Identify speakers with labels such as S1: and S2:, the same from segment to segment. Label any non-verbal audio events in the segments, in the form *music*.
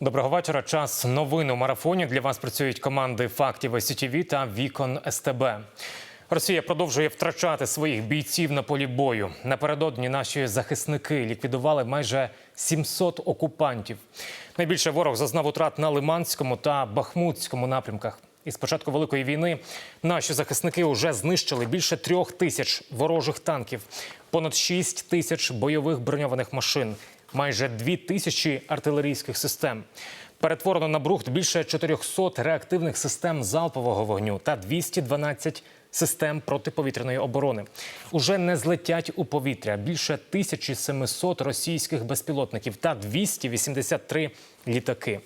S1: Доброго вечора. Час новин у марафоні. Для вас працюють команди фактів СІТВ та Вікон СТБ. Росія продовжує втрачати своїх бійців на полі бою. Напередодні наші захисники ліквідували майже 700 окупантів. Найбільше ворог зазнав утрат на Лиманському та Бахмутському напрямках. І з початку великої війни наші захисники вже знищили більше трьох тисяч ворожих танків, понад 6 тисяч бойових броньованих машин, майже дві тисячі артилерійських систем. Перетворено на брухт більше 400 реактивних систем залпового вогню та 212 систем протиповітряної оборони. Уже не злетять у повітря більше 1700 російських безпілотників та 283 літаки.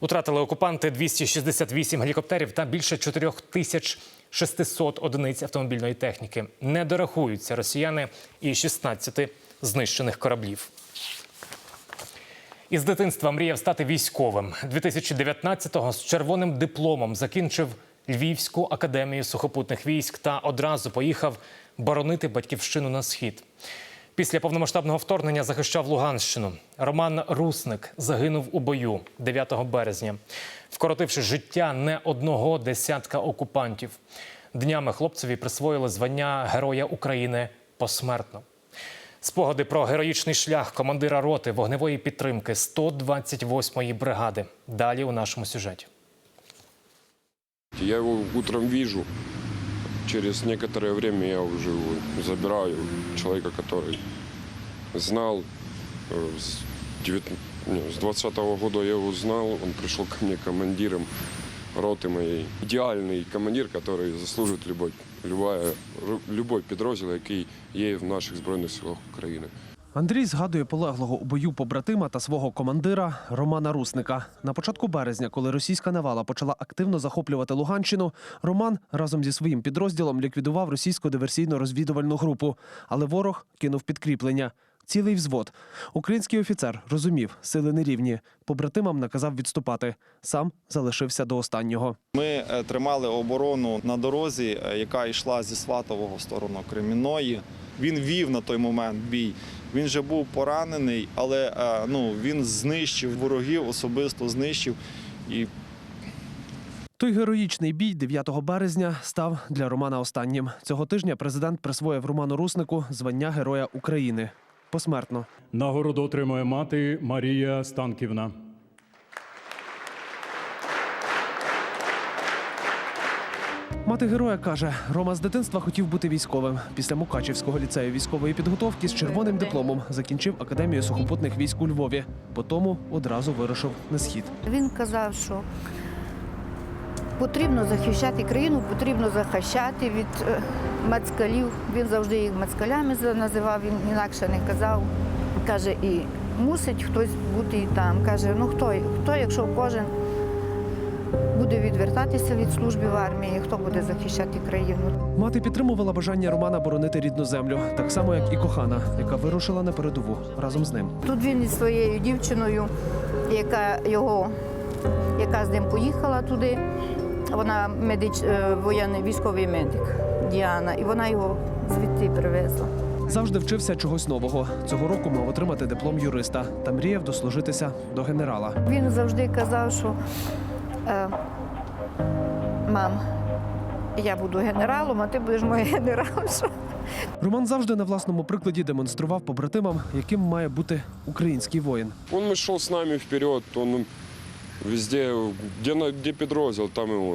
S1: Утратили окупанти 268 гелікоптерів та більше 4600 одиниць автомобільної техніки. Не дорахуються росіяни і 16 знищених кораблів. Із дитинства мріяв стати військовим. 2019-го з червоним дипломом закінчив Львівську академію сухопутних військ та одразу поїхав боронити батьківщину на схід. Після повномасштабного вторгнення захищав Луганщину. Роман Русник загинув у бою 9 березня, вкоротивши життя не одного десятка окупантів. Днями хлопцеві присвоїли звання Героя України посмертно. Спогади про героїчний шлях командира роти вогневої підтримки 128-ї бригади. Далі у нашому сюжеті.
S2: Я его утром вижу, через некоторое время я его забираю. С, 9 не, с 20 года я его знал, он пришел ко мне командиром роты моей. Идеальный командир, который заслуживает любой, любая, ру- любой підрозділ, який є в наших Збройних силах України.
S3: Андрій згадує полеглого у бою побратима та свого командира Романа Русника. На початку березня, коли російська навала почала активно захоплювати Луганщину, Роман разом зі своїм підрозділом ліквідував російську диверсійно-розвідувальну групу, але ворог кинув підкріплення. Цілий взвод. Український офіцер розумів, сили нерівні. Побратимам наказав відступати. Сам залишився до останнього.
S4: Ми е, тримали оборону на дорозі, е, яка йшла зі Сватового в сторону Кремінної. Він вів на той момент бій. Він вже був поранений, але е, ну, він знищив ворогів, особисто знищив. І
S3: Той героїчний бій 9 березня став для Романа останнім. Цього тижня президент присвоїв Роману Руснику звання Героя України. Посмертно.
S5: Нагороду отримує мати Марія Станківна.
S3: Мати героя каже, Рома з дитинства хотів бути військовим. Після Мукачівського ліцею військової підготовки з червоним дипломом закінчив академію сухопутних військ у Львові. Потому одразу вирушив на схід.
S6: Він казав, що потрібно захищати країну, потрібно захищати від е, мацкалів. Він завжди їх мацкалями називав, він інакше не казав. Каже, і мусить хтось бути і там. Каже, ну хто, хто, якщо кожен буде відвертатися від служби в армії, хто буде захищати країну?
S3: Мати підтримувала бажання Романа боронити рідну землю, так само як і кохана, яка вирушила на передову разом з ним.
S6: Тут він із своєю дівчиною, яка його, яка з ним поїхала туди. Вона медич, е, воєнний військовий медик Діана, і вона його звідти привезла.
S3: Завжди вчився чогось нового. Цього року мав отримати диплом юриста та мріяв дослужитися до генерала.
S6: Він завжди казав, що е, мам, я буду генералом, а ти будеш моїм генералом.
S3: Роман завжди на власному прикладі демонстрував побратимам, яким має бути український воїн.
S2: Он шел с нами вперед, он везде, где, на- где подроздел, там его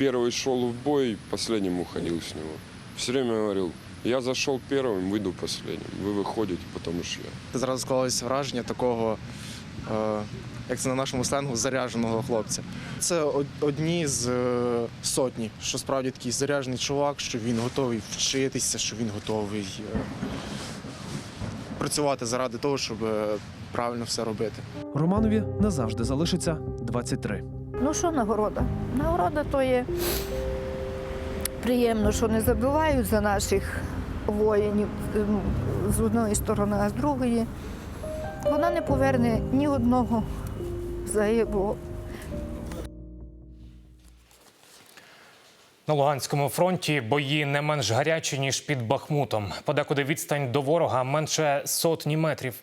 S2: Первый шел в бой, последним уходил с него. Все время говорил, я зашел первым, выйду последним. Вы выходите, потому что я.
S7: Зразу склалось враження такого, е, як це на нашому сленгу, зарядженого хлопця. Це од- одні з е, сотні, що справді такий заряджений чувак, що він готовий вчитися, що він готовий е, працювати заради того, щоб е, правильно все робити.
S3: Романові назавжди залишиться 23.
S6: Ну що нагорода? Нагорода то є приємно, що не забувають за наших воїнів з одної сторони, а з другої. Вона не поверне ні одного загиблого.
S1: На Луганському фронті бої не менш гарячі ніж під Бахмутом. Подекуди відстань до ворога менше сотні метрів.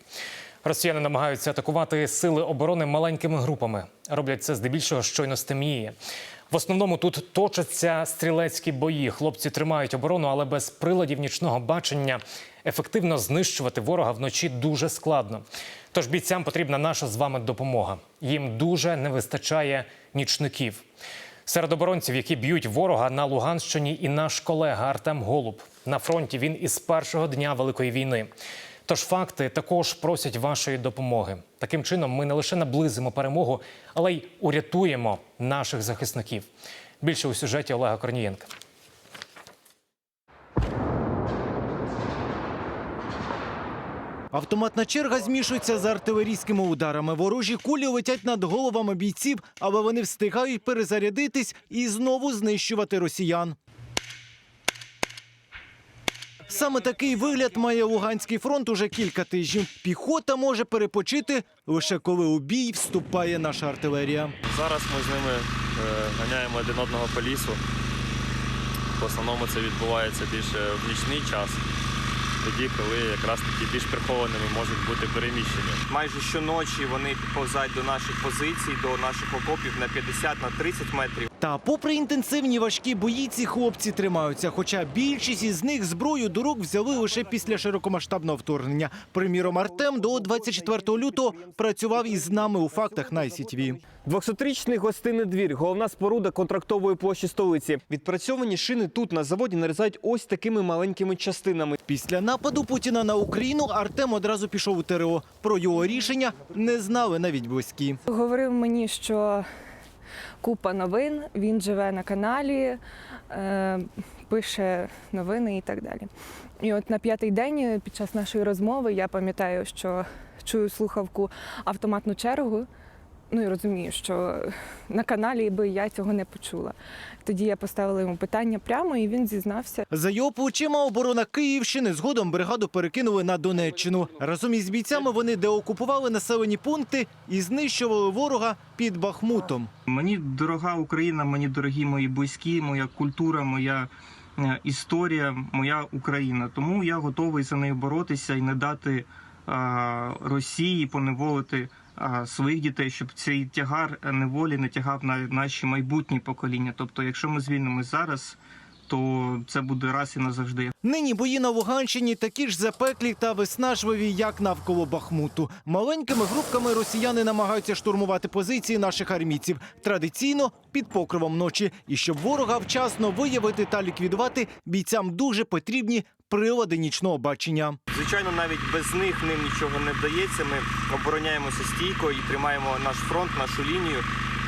S1: Росіяни намагаються атакувати сили оборони маленькими групами. Роблять це здебільшого щойно стемніє. В основному тут точаться стрілецькі бої. Хлопці тримають оборону, але без приладів нічного бачення ефективно знищувати ворога вночі дуже складно. Тож бійцям потрібна наша з вами допомога. Їм дуже не вистачає нічників. Серед оборонців, які б'ють ворога на Луганщині, і наш колега Артем Голуб. На фронті він із першого дня Великої війни. Тож факти також просять вашої допомоги. Таким чином, ми не лише наблизимо перемогу, але й урятуємо наших захисників. Більше у сюжеті Олега Корнієнка.
S8: Автоматна черга змішується з артилерійськими ударами. Ворожі кулі летять над головами бійців, але вони встигають перезарядитись і знову знищувати росіян. Саме такий вигляд має Луганський фронт уже кілька тижнів. Піхота може перепочити лише коли у бій вступає наша артилерія.
S9: Зараз ми з ними е, ганяємо один одного по лісу. В основному це відбувається більше в нічний час, тоді, коли якраз такі більш прихованими можуть бути переміщені.
S10: Майже щоночі вони підповзають до наших позицій, до наших окопів на 50 на 30 метрів.
S8: Та попри інтенсивні важкі бої, ці хлопці тримаються. Хоча більшість із них зброю до рук взяли лише після широкомасштабного вторгнення. Приміром, Артем до 24 лютого працював із нами у фактах на ICTV.
S11: 200-річний гостинний двір, головна споруда контрактової площі столиці. Відпрацьовані шини тут на заводі нарізають ось такими маленькими частинами.
S8: Після нападу Путіна на Україну Артем одразу пішов у ТРО. Про його рішення не знали навіть близькі.
S12: Говорив мені, що купа новин, він живе на каналі, е, пише новини і так далі. І от на п'ятий день під час нашої розмови я пам'ятаю, що чую слухавку автоматну чергу. Ну і розумію, що на каналі би я цього не почула. Тоді я поставила йому питання прямо, і він зізнався.
S8: За його плечима оборона Київщини згодом бригаду перекинули на Донеччину. Разом із бійцями вони деокупували населені пункти і знищували ворога під Бахмутом.
S13: Мені дорога Україна, мені дорогі мої близькі, моя культура, моя е, історія, моя Україна. Тому я готовий за нею боротися і не дати а, Росії поневолити своїх дітей, щоб цей тягар неволі не тягав на наші майбутні покоління. Тобто, якщо ми звільнимось зараз, то це буде раз і назавжди.
S8: Нині бої на Луганщині такі ж запеклі та виснажливі, як навколо Бахмуту. Маленькими групками росіяни намагаються штурмувати позиції наших армійців традиційно під покровом ночі. І щоб ворога вчасно виявити та ліквідувати, бійцям дуже потрібні прилади нічного бачення.
S10: Звичайно, навіть без них ним нічого не вдається. Ми обороняємося стійко і тримаємо наш фронт, нашу лінію.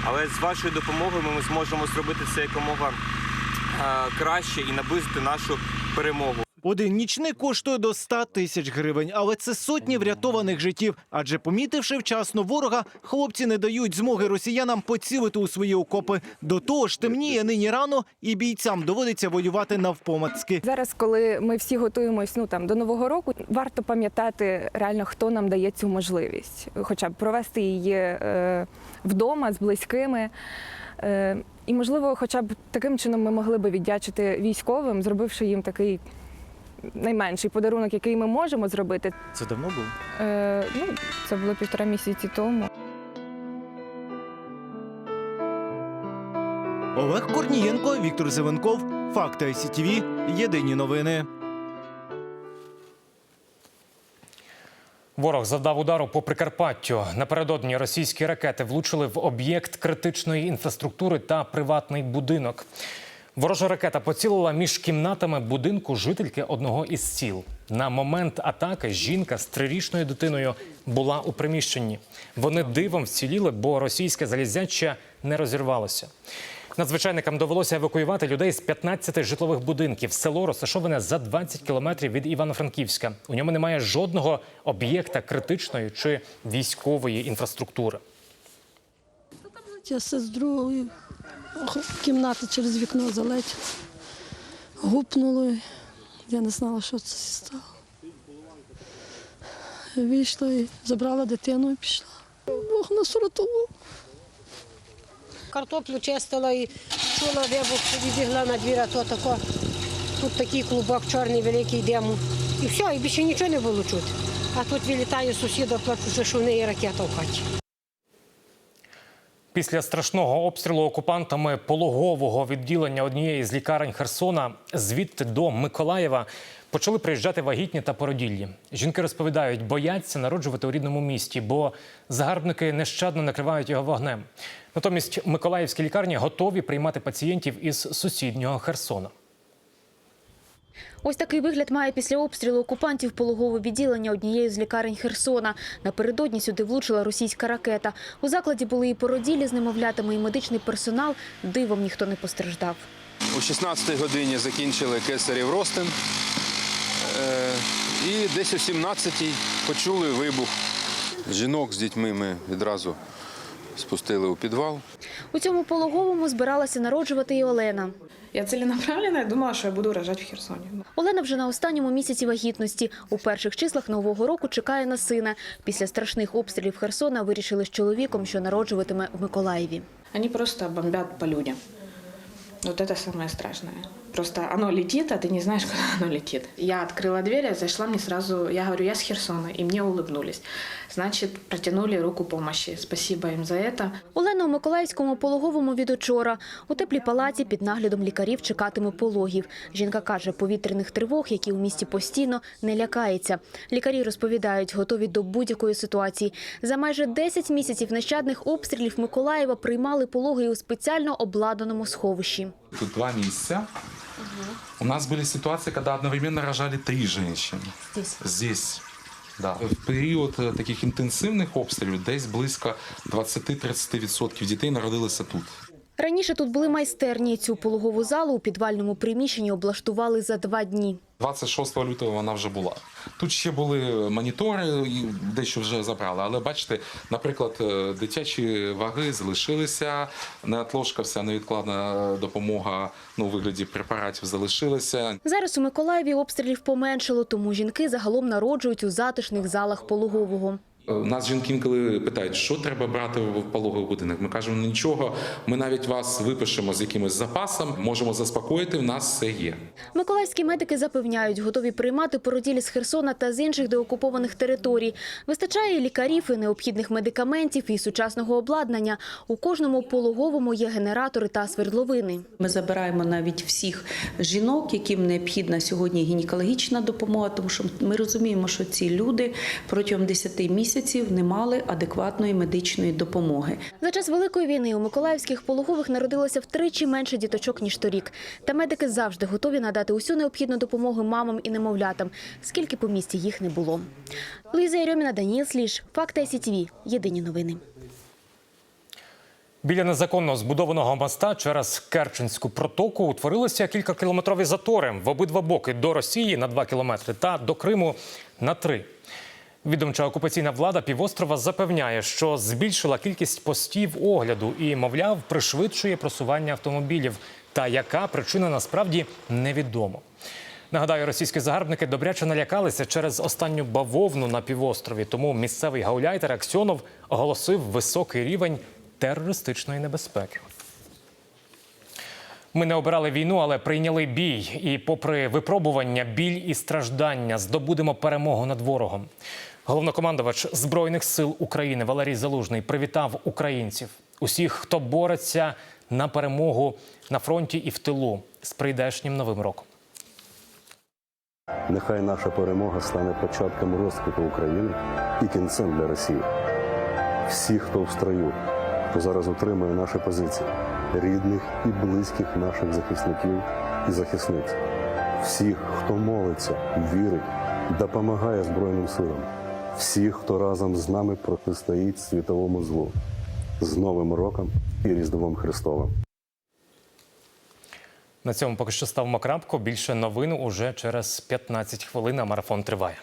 S10: Але з вашою допомогою ми зможемо зробити це якомога е, краще і наблизити нашу перемогу.
S8: Один нічник коштує до 100 тисяч гривень, але це сотні врятованих життів. Адже помітивши вчасно ворога, хлопці не дають змоги росіянам поцілити у свої окопи. До того ж, темніє нині рано, і бійцям доводиться воювати навпомацки.
S12: Зараз, коли ми всі готуємось ну там до нового року, варто пам'ятати реально, хто нам дає цю можливість, хоча б провести її е, вдома з близькими. Е, і можливо, хоча б таким чином ми могли би віддячити військовим, зробивши їм такий найменший подарунок, який ми можемо зробити.
S8: Це давно було?
S12: Е, ну, це було півтора місяці тому.
S8: Олег Корнієнко, Віктор Зеленков, Факти ICTV, Єдині новини.
S1: Ворог завдав удару по Прикарпаттю. Напередодні російські ракети влучили в об'єкт критичної інфраструктури та приватний будинок. Ворожа ракета поцілила між кімнатами будинку жительки одного із сіл. На момент атаки жінка з трирічною дитиною була у приміщенні. Вони дивом вціліли, бо російське залізяче не розірвалося. Надзвичайникам довелося евакуювати людей з 15 житлових будинків. Село розташоване за 20 кілометрів від Івано-Франківська. У ньому немає жодного об'єкта критичної чи військової інфраструктури.
S14: Я з другої кімнати через вікно залетіла. Гупнуло. Я не знала, що це стало. Вийшла і забрала дитину і пішла. Бог нас врятував.
S15: Картоплю чистила і чула вибух, відбігла на двір, а то тако. Тут такий клубок чорний, великий диму. І все, і більше нічого не було чути. А тут вилітає сусіда, плачу, що в неї ракета в хаті.
S1: Після страшного обстрілу окупантами пологового відділення однієї з лікарень Херсона звідти до Миколаєва почали приїжджати вагітні та породіллі. Жінки розповідають, бояться народжувати у рідному місті, бо загарбники нещадно накривають його вогнем. Натомість миколаївські лікарні готові приймати пацієнтів із сусіднього Херсона.
S16: Ось такий вигляд має після обстрілу окупантів пологове відділення однієї з лікарень Херсона. Напередодні сюди влучила російська ракета. У закладі були і породілі з немовлятами, і медичний персонал. Дивом ніхто не постраждав.
S17: О 16-й годині закінчили кесарів розтин. Е, І десь о 17-й почули вибух. Жінок з дітьми ми відразу спустили у підвал.
S16: У цьому пологовому збиралася народжувати і Олена.
S18: Я целенаправленно думала, що я буду рожати в Херсоні.
S16: Олена вже на останньому місяці вагітності. У перших числах нового року чекає на сина. Після страшних обстрілів Херсона вирішили з чоловіком, що народжуватиме в Миколаєві.
S18: Вони просто бомбят по людям. Вот это самое страшное. Просто оно летит, а ты не знаешь, *laughs* куда оно летит. Я открыла дверь, я зашла, мне сразу, я говорю, я с Херсона, и мне улыбнулись. Значит, протянули руку помощи. Спасибо им за это.
S16: Олена у Миколаївському пологовому від учора. У теплій палаті під наглядом лікарів чекатиме пологів. Жінка каже, повітряних тривог, які у місті постійно, не лякається. Лікарі розповідають, готові до будь-якої ситуації. За майже 10 місяців нещадних обстрілів Миколаєва приймали пологи і у спеціально обладнаному сховищі.
S19: Тут два месяца. У нас были ситуации, когда одновременно рожали три женщины.
S16: Здесь?
S19: Здесь. Да. В період е, таких інтенсивних обстрілів десь близько 20-30% дітей народилися тут.
S16: Раніше тут були майстерні. Цю пологову залу у підвальному приміщенні облаштували за два дні.
S19: 26 лютого вона вже була. Тут ще були монітори, дещо вже забрали. Але бачите, наприклад, е, дитячі ваги залишилися, не вся невідкладна допомога ну, у вигляді препаратів залишилася.
S16: Зараз у Миколаєві обстрілів поменшало, тому жінки загалом народжують у затишних залах пологового.
S19: У нас жінки інколи питають, що треба брати в пологовий будинок. Ми кажемо, нічого, ми навіть вас випишемо з якимось запасом, можемо заспокоїти, в нас все є.
S16: Миколаївські медики запевняють, готові приймати породілі з Херсона та з інших деокупованих територій. Вистачає і лікарів, і необхідних медикаментів, і сучасного обладнання. У кожному пологовому є генератори та свердловини.
S20: Ми забираємо навіть всіх жінок, яким необхідна сьогодні гінекологічна допомога, тому що ми розуміємо, що ці люди протягом 10 місяців не мали адекватної медичної допомоги.
S16: За час великої війни у миколаївських пологових народилося втричі менше діточок ніж торік. Та медики завжди готові надати усю необхідну допомогу мамам і немовлятам, скільки по місті їх не було. Луїза Єрьоміна, Даніл Сліж, Факти СІТВ. Єдині новини.
S1: Біля незаконно збудованого моста через Керченську протоку утворилися кількакілометрові затори в обидва боки до Росії на 2 кілометри та до Криму на 3. Відомча окупаційна влада півострова запевняє, що збільшила кількість постів огляду і, мовляв, пришвидшує просування автомобілів. Та яка причина насправді невідомо. Нагадаю, російські загарбники добряче налякалися через останню бавовну на півострові. Тому місцевий гауляйтер Аксьонов оголосив високий рівень терористичної небезпеки. Ми не обирали війну, але прийняли бій. І, попри випробування, біль і страждання, здобудемо перемогу над ворогом. Головнокомандувач Збройних сил України Валерій Залужний привітав українців, усіх, хто бореться на перемогу на фронті і в тилу з прийдешнім новим роком.
S21: Нехай наша перемога стане початком розквіту України і кінцем для Росії. Всі, хто в строю, хто зараз утримує наші позиції, рідних і близьких наших захисників і захисниць, всіх, хто молиться, вірить, допомагає Збройним силам, всіх, хто разом з нами протистоїть світовому злу з Новим роком і Різдвом Христовим.
S1: На цьому поки що ставимо крапку. Більше новин уже через 15 хвилин. а Марафон триває.